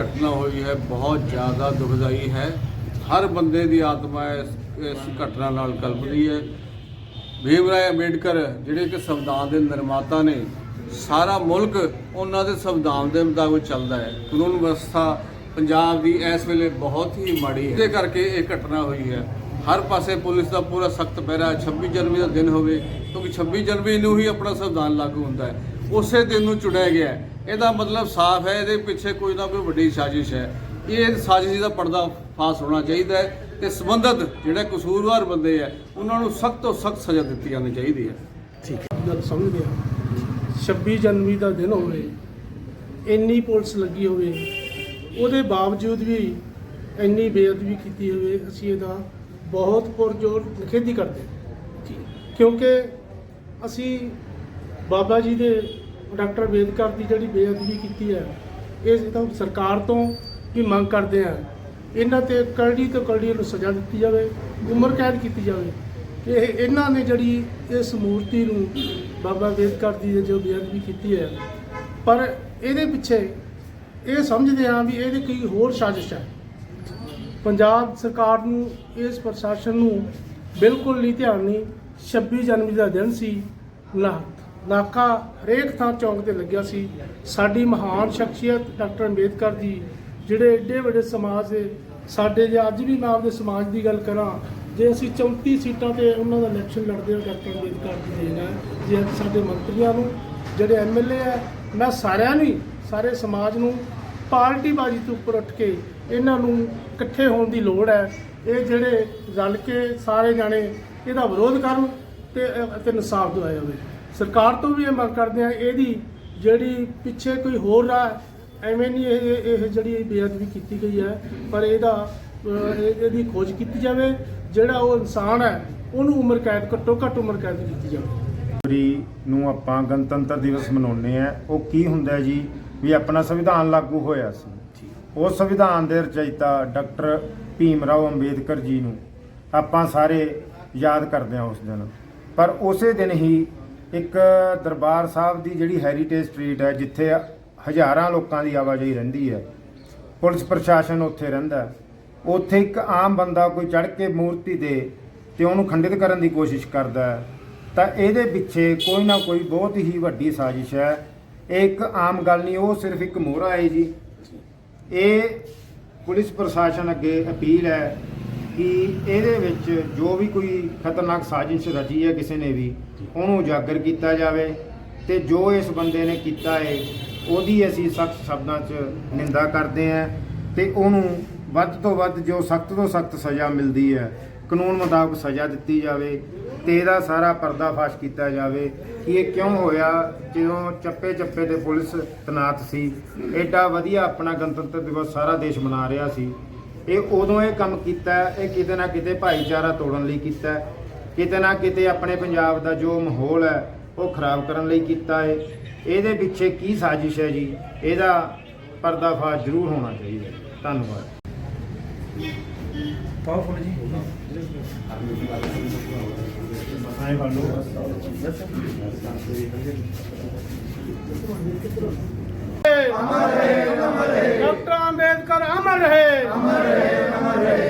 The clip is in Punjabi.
ਘਟਨਾ ਹੋਈ ਹੈ, ਬਹੁਤ ਜ਼ਿਆਦਾ ਦੁਖਦਾਈ ਹੈ। ਹਰ ਬੰਦੇ ਦੀ ਆਤਮਾ ਇਸ ਇਸ ਘਟਨਾ ਨਾਲ ਕਲਪਦੀ ਹੈ। ਭੀਮ ਰਾਏ ਅੰਬੇਡਕਰ, ਜਿਹੜੇ ਕਿ ਸੰਵਿਧਾਨ ਦੇ ਨਿਰਮਾਤਾ ਨੇ, ਸਾਰਾ ਮੁਲਕ ਉਹਨਾਂ ਦੇ ਸੰਵਿਧਾਨ ਦੇ ਮੁਤਾਬਕ ਚੱਲਦਾ ਹੈ। ਕਾਨੂੰਨ ਵਿਵਸਥਾ ਪੰਜਾਬ ਦੀ ਇਸ ਵੇਲੇ ਬਹੁਤ ਹੀ ਮਾੜੀ ਹੈ। ਇਹਦੇ ਕਰਕੇ ਇਹ ਘਟਨਾ ਹੋਈ ਹੈ। ਹਰ ਪਾਸੇ ਪੁਲਿਸ ਦਾ ਪੂਰਾ ਸਖਤ ਪਹਿਰਾ ਹੈ। 26 ਜਨਵਰੀ ਦਾ ਦਿਨ ਹੋਵੇ, ਕਿਉਂਕਿ 26 ਜਨਵਰੀ ਨੂੰ ਹੀ ਆਪਣਾ ਸੰਵਿਧਾਨ ਲਾਗੂ ਹੁੰਦਾ ਹੈ। ਉਸੇ ਦਿਨ ਨੂੰ ਚੁਣਿਆ ਗਿਆ ਹੈ। ਇਹਦਾ ਮਤਲਬ ਸਾਫ਼ ਹੈ ਇਹਦੇ ਪਿੱਛੇ ਕੋਈ ਨਾ ਕੋਈ ਵੱਡੀ ਸਾਜ਼ਿਸ਼ ਹੈ। ਇਹ ਸਾਜ਼ਿਸ਼ ਦਾ ਪਰਦਾ ਫਾਸ ਹੋਣਾ ਚਾਹੀਦਾ ਹੈ ਤੇ ਸੰਬੰਧਤ ਜਿਹੜੇ ਕਸੂਰਵਾਰ ਬੰਦੇ ਆ ਉਹਨਾਂ ਨੂੰ ਸਖਤ ਤੋਂ ਸਖਤ ਸਜ਼ਾ ਦਿੱਤੀ ਜਾਣੀ ਚਾਹੀਦੀ ਹੈ। ਗੱਲ ਸਮਝਦੇ ਆ 26 ਜਨਵਰੀ ਦਾ ਦਿਨ ਹੋਵੇ ਇੰਨੀ ਪੁਲਿਸ ਲੱਗੀ ਹੋਵੇ ਉਹਦੇ ਬਾਵਜੂਦ ਵੀ ਇੰਨੀ ਬੇਅਦਬੀ ਕੀਤੀ ਹੋਵੇ ਅਸੀਂ ਇਹਦਾ ਬਹੁਤ ਪੁਰਜੋਰ ਨਿਖੇਧੀ ਕਰਦੇ ਹਾਂ। ਕਿਉਂਕਿ ਅਸੀਂ ਬਾਬਾ ਜੀ ਦੇ ਡਾਕਟਰ ਅੰਬੇਦਕਰ ਦੀ ਜਿਹੜੀ ਬੇਅਦਬੀ ਕੀਤੀ ਹੈ, ਇਹ ਤਾਂ ਸਰਕਾਰ ਤੋਂ ਵੀ ਮੰਗ ਕਰਦੇ ਆ। ਇਹਨਾਂ ਤੇ ਕਰੜੀ ਤੋਂ ਕਰੜੀ ਨੂੰ ਸਜ਼ਾ ਦਿੱਤੀ ਜਾਵੇ, ਉਮਰ ਕੈਦ ਕੀਤੀ ਜਾਵੇ। ਕਿ ਇਹ- ਇਹਨਾਂ ਨੇ ਜਿਹੜੀ ਇਸ ਮੂਰਤੀ ਨੂੰ ਬਾਬਾ ਅੰਬੇਦਕਰ ਦੀ ਜੋ ਬੇਅਦਬੀ ਕੀਤੀ ਹੈ, ਪਰ ਇਹਦੇ ਪਿੱਛੇ ਇਹ ਸਮਝਦੇ ਹਾਂ ਵੀ ਇਹਦੇ ਕੋਈ ਹੋਰ ਸਾਜ਼ਿਸ਼ ਹੈ। ਪੰਜਾਬ ਸਰਕਾਰ ਨੂੰ, ਇਸ ਪ੍ਰਸ਼ਾਸਨ ਨੂੰ ਬਿਲਕੁਲ ਨਹੀਂ ਧਿਆਨ ਨਹੀਂ 26 ਜਨਵਰੀ ਦਾ ਦਿਨ ਸੀ ਨਾ ਨਾਕਾ ਹਰੇਕ ਥਾਂ ਚੌਂਕ ਤੇ ਲੱਗਿਆ ਸੀ। ਸਾਡੀ ਮਹਾਨ ਸ਼ਖਸੀਅਤ ਡਾਕਟਰ ਅੰਬੇਦਕਰ ਜੀ, ਜਿਹੜੇ ਏਡੇ ਵੱਡੇ ਸਮਾਜ ਦੇ, ਸਾਡੇ ਜੇ ਅੱਜ ਵੀ ਮੈਂ ਆਪਦੇ ਸਮਾਜ ਦੀ ਗੱਲ ਕਰਾਂ, ਜੇ ਅਸੀਂ 34 ਸੀਟਾਂ ਤੇ ਉਹਨਾਂ ਦਾ ਇਲੈਕਸ਼ਨ ਲੜਦੇ ਹਾਂ, ਡਾਕਟਰ ਅੰਬੇਦਕਰ ਜੀ ਦੇ ਜੇ ਸਾਡੇ ਮੰਤਰੀਆਂ ਨੂੰ, ਜਿਹੜੇ ਐਮਐਲਏ ਆ ਮੈਂ ਸਾਰਿਆਂ ਨੂੰ ਸਾਰੇ ਸਮਾਜ ਨੂੰ ਪਾਰਟੀ ਬਾਜੀ ਤੋਂ ਉੱਪਰ ਉੱਠ ਕੇ ਇਹਨਾਂ ਨੂੰ ਇਕੱਠੇ ਹੋਣ ਦੀ ਲੋੜ ਹੈ। ਇਹ ਜਿਹੜੇ ਰਲ ਕੇ ਸਾਰੇ ਜਾਣੇ, ਇਹਦਾ ਵਿਰੋਧ ਕਰਨ ਤੇ ਤੇ ਇਨਸਾਫ ਦਿਵਾਇਆ ਜਾਵੇ। ਸਰਕਾਰ ਤੋਂ ਵੀ ਇਹ ਮੰਗ ਕਰਦੇ ਆ ਇਹਦੀ ਜਿਹੜੀ ਪਿੱਛੇ ਕੋਈ ਹੋਰ ਰਾਹ ਐਵੇਂ ਨਹੀਂ ਇਹ ਇਹ- ਜਿਹੜੀ ਬੇਅਦਬੀ ਕੀਤੀ ਗਈ ਹੈ ਪਰ ਇਹਦਾ ਇਹਦੀ ਖੋਜ ਕੀਤੀ ਜਾਵੇ ਜਿਹੜਾ ਉਹ ਇਨਸਾਨ ਹੈ ਉਹਨੂੰ ਉਮਰ ਕੈਦ ਘੱਟੋ ਘੱਟ ਉਮਰ ਕੈਦ ਕੀਤੀ ਜਾਵੇ। ਜਨਵਰੀ ਨੂੰ ਆਪਾਂ ਗਣਤੰਤਰ ਦਿਵਸ ਮਨਾਉਂਦੇ ਆ ਉਹ ਕੀ ਹੁੰਦਾ ਜੀ ਵੀ ਆਪਣਾ ਸੰਵਿਧਾਨ ਲਾਗੂ ਹੋਇਆ ਸੀ। ਉਸ ਸੰਵਿਧਾਨ ਦੇ ਰਚయిਤਾ ਡਾਕਟਰ ਭੀਮ ਰਾਓ ਅੰਬੇਦਕਰ ਜੀ ਨੂੰ ਆਪਾਂ ਸਾਰੇ ਯਾਦ ਕਰਦੇ ਹਾਂ ਉਸ ਦਿਨ। ਪਰ ਉਸੇ ਦਿਨ ਹੀ ਇੱਕ ਦਰਬਾਰ ਸਾਹਿਬ ਦੀ ਜਿਹੜੀ ਹੈਰੀਟੇਜ ਸਟਰੀਟ ਹੈ, ਜਿੱਥੇ ਹਜ਼ਾਰਾਂ ਲੋਕਾਂ ਦੀ ਆਵਾਜਾਈ ਰਹਿੰਦੀ ਹੈ, ਪੁਲਿਸ ਪ੍ਰਸ਼ਾਸਨ ਉੱਥੇ ਰਹਿੰਦਾ ਉੱਥੇ ਇੱਕ ਆਮ ਬੰਦਾ ਕੋਈ ਚੜ ਕੇ ਮੂਰਤੀ ਦੇ ਤੇ ਉਹਨੂੰ ਖੰਡਿਤ ਕਰਨ ਦੀ ਕੋਸ਼ਿਸ਼ ਕਰਦਾ ਹੈ, ਤਾਂ ਇਹਦੇ ਪਿੱਛੇ ਕੋਈ ਨਾ ਕੋਈ ਬਹੁਤ ਹੀ ਵੱਡੀ ਸਾਜ਼ਿਸ਼ ਹੈ। ਇਹ ਇੱਕ ਆਮ ਗੱਲ ਨਹੀਂ, ਉਹ ਸਿਰਫ ਇੱਕ ਮੋਹਰਾ ਹੈ ਜੀ। ਇਹ ਪੁਲਿਸ ਪ੍ਰਸ਼ਾਸਨ ਅੱਗੇ ਅਪੀਲ ਹੈ ਕਿ ਇਹਦੇ ਵਿੱਚ ਜੋ ਵੀ ਕੋਈ ਖਤਰਨਾਕ ਸਾਜ਼ਿਸ਼ ਰਚੀ ਹੈ ਕਿਸੇ ਨੇ ਵੀ, ਉਹਨੂੰ ਉਜਾਗਰ ਕੀਤਾ ਜਾਵੇ ਤੇ ਜੋ ਇਸ ਬੰਦੇ ਨੇ ਕੀਤਾ ਹੈ ਉਹਦੀ ਅਸੀਂ ਸਖਤ ਸ਼ਬਦਾਂ 'ਚ ਨਿੰਦਾ ਕਰਦੇ ਹਾਂ ਤੇ ਉਹਨੂੰ ਵੱਧ ਤੋਂ ਵੱਧ ਜੋ ਸਖਤ ਤੋਂ ਸਖਤ ਸਜ਼ਾ ਮਿਲਦੀ ਹੈ, ਕਾਨੂੰਨ ਮੁਤਾਬਕ ਸਜ਼ਾ ਦਿੱਤੀ ਜਾਵੇ ਤੇ ਇਹਦਾ ਸਾਰਾ ਪਰਦਾਫਾਸ਼ ਕੀਤਾ ਜਾਵੇ ਕਿ ਇਹ ਕਿਉਂ ਹੋਇਆ, ਜਦੋਂ ਚੱਪੇ ਚੱਪੇ ਤੇ ਪੁਲਿਸ ਤਨਾਤ ਸੀ, ਐਡਾ ਵਧੀਆ ਆਪਣਾ ਗਣਤੰਤਰ ਦਿਵਸ ਸਾਰਾ ਦੇਸ਼ ਮਨਾ ਰਿਹਾ ਸੀ। ਇਹ ਉਦੋਂ ਇਹ ਕੰਮ ਕੀਤਾ ਇਹ ਕਿਤੇ ਨਾ ਕਿਤੇ ਭਾਈਚਾਰਾ ਤੋੜਨ ਲਈ ਕੀਤਾ। ਹੈ। ਕਿਤੇ ਨਾ ਕਿਤੇ ਆਪਣੇ ਪੰਜਾਬ ਦਾ ਜੋ ਮਾਹੌਲ ਹੈ ਉਹ ਖਰਾਬ ਕਰਨ ਲਈ ਕੀਤਾ ਹੈ ਇਹਦੇ ਪਿੱਛੇ ਕੀ ਸਾਜ਼ਿਸ਼ ਹੈ ਜੀ? ਇਹਦਾ ਪਰਦਾਫਾਸ਼ ਜ਼ਰੂਰ ਹੋਣਾ ਚਾਹੀਦਾ। ਹੈ। ਧੰਨਵਾਦ ਡਾਕਟਰ ਅੰਬੇਦਕਰ ਅਮਰ ਰਹੇ।